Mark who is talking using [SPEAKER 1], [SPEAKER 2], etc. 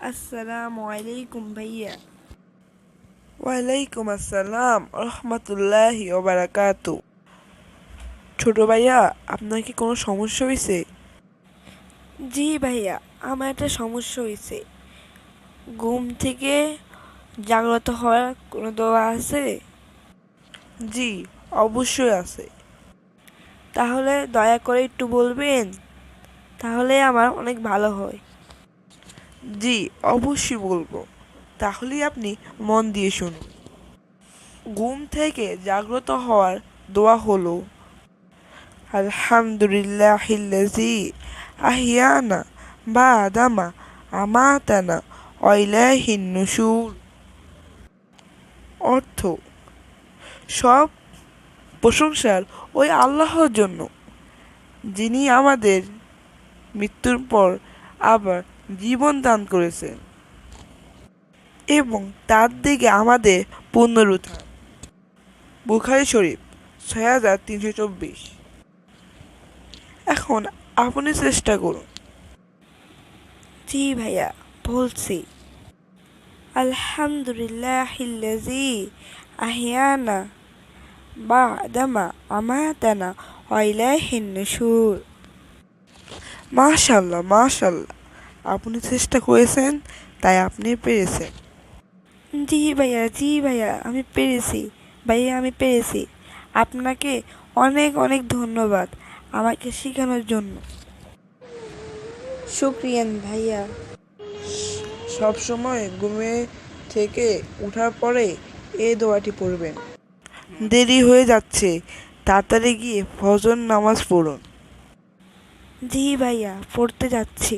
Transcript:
[SPEAKER 1] আসসালামু আলাইকুম ভাইয়া।
[SPEAKER 2] ওয়ালাইকুম আসসালাম রহমতুল্লাহি ওবারাকাতু ছোট ভাইয়া আপনার কি কোনো সমস্যা হয়েছে
[SPEAKER 1] জি ভাইয়া আমার একটা সমস্যা হয়েছে ঘুম থেকে জাগ্রত হওয়ার কোনো দোয়া আছে?
[SPEAKER 2] জি অবশ্যই আছে।
[SPEAKER 1] তাহলে দয়া করে একটু বলবেন তাহলে আমার অনেক ভালো হয়।
[SPEAKER 2] জি, অবশ্যই বলব। তাহলেই আপনি মন দিয়ে শুনুন। ঘুম থেকে জাগ্রত হওয়ার দোয়া হলো, আলহামদুলিল্লাহিল্লাজি আহিয়ানা বা আদামা আমাতানা অইলাহিন নুশুর। অর্থ, সব প্রশংসার ওই আল্লাহর জন্য। যিনি আমাদের মৃত্যুর পর আবার জীবন দান করেছেন এবং তার দিকে আমাদের পুনরুত্থান বুখারি শরীফ ছয় হাজার তিনশো চব্বিশ। এখন আপনি চেষ্টা করুন।
[SPEAKER 1] জি ভাইয়া বলছি। আলহামদুলিল্লাহিল্লাজি আহিয়ানা বা আদামা আমাতানা অইলাহিন নুশুর।
[SPEAKER 2] মাশাল্লাহ মাশাল্লাহ। আপনি চেষ্টা করেছেন তাই আপনি পেরেছেন।
[SPEAKER 1] জি ভাইয়া জি ভাইয়া আমি পেরেছি। ভাইয়া আমি পেরেছি। আপনাকে অনেক অনেক ধন্যবাদ আমাকে শেখানোর জন্য। শুক্রিয়ান ভাইয়া।
[SPEAKER 2] সব সময় ঘুমে থেকে ওঠার পরে এই দোয়াটি পড়বেন। দেরি হয়ে যাচ্ছে তাড়াতাড়ি গিয়ে ফজর নামাজ পড়ুন।
[SPEAKER 1] জি ভাইয়া পড়তে যাচ্ছি।